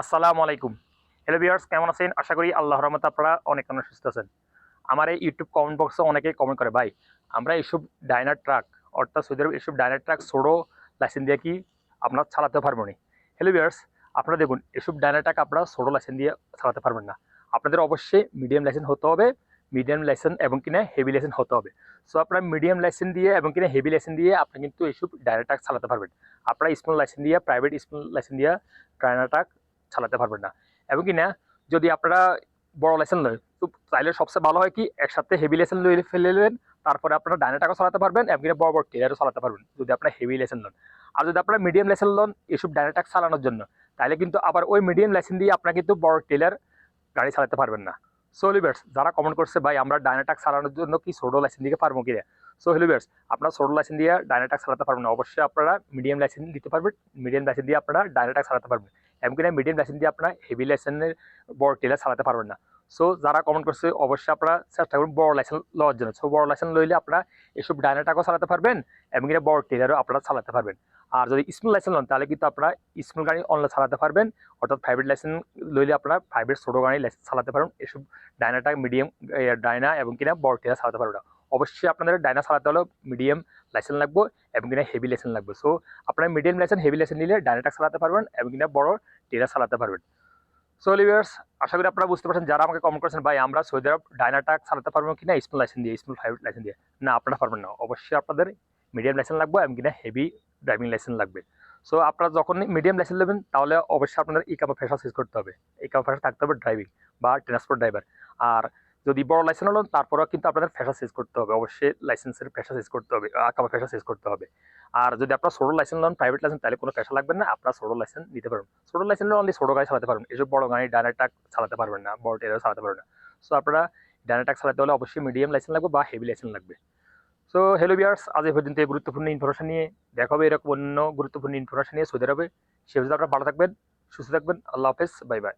আসসালামু আলাইকুম। Hello viewers কেমন আছেন? আশা করি আল্লাহর রহমতে আপনারা অনেক অনেক সুস্থ আছেন। আমার এই ইউটিউব কমেন্ট বক্সে অনেকেই কমেন্ট করে, ভাই, আমরা এইসব ডাইনার ট্রাক অর্থাৎ সৌদি আরব এইসব ডাইনার ট্রাক ছোড়ো লাইসেন্স দিয়ে কি আপনারা চালাতে পারব না? হ্যালো ভিউয়ার্স আপনারা দেখুন এসব ডাইনার ট্রাক আপনারা ছোটো লাইসেন্স দিয়ে চালাতে পারবেন না। আপনাদের অবশ্যই মিডিয়াম লাইসেন্স হতে হবে মিডিয়াম লাইসেন্স এবং কিনা হেভি লাইসেন্স হতে হবে। সো আপনার মিডিয়াম লাইসেন্স দিয়ে এবং কিনা হেভি লাইসেন্স দিয়ে আপনি কিন্তু এইসব ডাইনার ট্রাক চালাতে পারবেন। আপনারা স্মল লাইসেন্স দিয়ে প্রাইভেট স্মল লাইসেন্স দিয়ে ডাইনার ট্রাক চালাতে পারবেন না। এবং কি না, যদি আপনারা বড় লাইসেন্স নেন, তো চাইলে সবচেয়ে ভালো হয় কি, একসাথে হেভি লাইসেন্স লই ফেলে নেবেন তারপরে আপনারা ডাইনে টাকা চালাতে পারবেন, এবং কিনা বড় বড় টেলারও চালাতে পারবেন, যদি আপনারা হেভি লাইসেন্স নেন। আর যদি আপনারা মিডিয়াম লাইসেন্স নেন এসব ডাইনে টাকা চালানোর জন্য তাহলে কিন্তু আবার ওই মিডিয়াম লাইসেন্স দিয়ে আপনারা কিন্তু বড় টেলার গাড়ি চালাতে পারবেন না। সো লিবার্স যারা কমেন্ট করছে, ভাই, আমরা ডাইনাটাক চালানোর জন্য কি ছোটো লাইসেন্স দিতে পারব কিনা সো লিবার্স আপনারা ছোটো লাইসেন্স দিয়ে ডাইনাটাক চালাতে পারবেন না। অবশ্যই আপনারা মিডিয়াম লাইসেন্স দিতে পারবেন। মিডিয়াম লাইসেন্স দিয়ে আপনারা ডাইনাটাক চালাতে পারবেন। এমনকি না মিডিয়াম লাইসেন্স দিয়ে আপনারা হেভি লাইসেন্সের বড় টেলার চালাতে পারবেন না। সো যারা কমেন্ট করছে, অবশ্যই আপনারা চেষ্টা করুন বড় লাইসেন্স লওয়ার জন্য। সো বড় লাইসেন্স লইলে আপনারা এসব ডাইনাটাকও চালাতে পারবেন এবং না বড় টেলারও আপনারা চালাতে পারবেন। আর যদি স্মল লাইসেন্স লন, তাহলে কিন্তু আপনারা স্মল গাড়ি অনলাইন চালাতে পারবেন, অর্থাৎ প্রাইভেট লাইসেন্স লইলে আপনারা প্রাইভেট ছোটো গাড়ি লাইসেন্স চালাতে পারবেন এসব ডাইনাটাক মিডিয়াম ডাইনা এবং কিনা বড় টেলার চালাতে পারবেন অবশ্যই আপনাদের ডাইনা চালাতে হলে মিডিয়াম লাইসেন্স লাগবে এবং কিনা হেভি লাইসেন্স লাগবে। সো আপনারা মিডিয়াম লাইসেন্স হেভি লাইসেন্স নিলে ডাইনাটাক চালাতে পারবেন এবং কিনা বড় টেলার চালাতে পারবেন। সো লিভার্স আশা করি আপনারা বুঝতে পারছেন, যারা আমাকে কমেন্ট করেছেন, ভাই, আমরা সৌদি আরব ডাইনাটাক চালাতে পারব কিনা স্মল লাইসেন্স দিয়ে স্মল ফাইভ লাইসেন্স দিয়ে। না, আপনারা পারবেন না। অবশ্যই আপনাদের মিডিয়াম লাইসেন্স লাগবে এবং কিনা হেভি ড্রাইভিং লাইসেন্স লাগবে। সো আপনারা যখন মিডিয়াম লাইসেন্স নেবেন, তাহলে অবশ্যই আপনাদের ইকাম ফেসাস ইউজ করতে হবে। ইকাম ফেসাস ফেসা থাকতে হবে ড্রাইভিং বা ট্রান্সপোর্ট ড্রাইভার আর যদি বড় লাইসেন্স হলো তারপরেও কিন্তু আপনাদের ফেসা চেঞ্জ করতে হবে। অবশ্যই লাইসেন্সের ফেসা চেঞ্জ করতে হবে কামা ফেসা চেঞ্জ করতে হবে। আর যদি আপনার ছোটো লাইসেন্স নেন প্রাইভেট লাইসেন্স তাহলে কোনো ফ্যাশা লাগবে না, আপনার ছোটো লাইসেন্স নিতে পারবেন। ছোটো লাইসেন্স অনলি ছোটো গাড়ি চালাতে পারবেন এসব বড় গাড়ি ডাইনার ট্রাক চালাতে পারবেন না, বড় টেলার চালাতে পারবেন না। সো আপনারা ডাইনার ট্রাক চালাতে হলে অবশ্যই মিডিয়াম লাইসেন্স লাগবে বা হেভি লাইসেন্স লাগবে। সো হ্যালো বিয়ার্স আজ এই পর্যন্ত এই গুরুত্বপূর্ণ ইনফরমেশন নিয়ে দেখা হবে, এরকম অন্য গুরুত্বপূর্ণ ইনফরমেশন নিয়ে। সৌদি আরবে, সে আপনারা ভালো থাকবেন, সুস্থ থাকবেন। আল্লাহ হাফেজ বাই বাই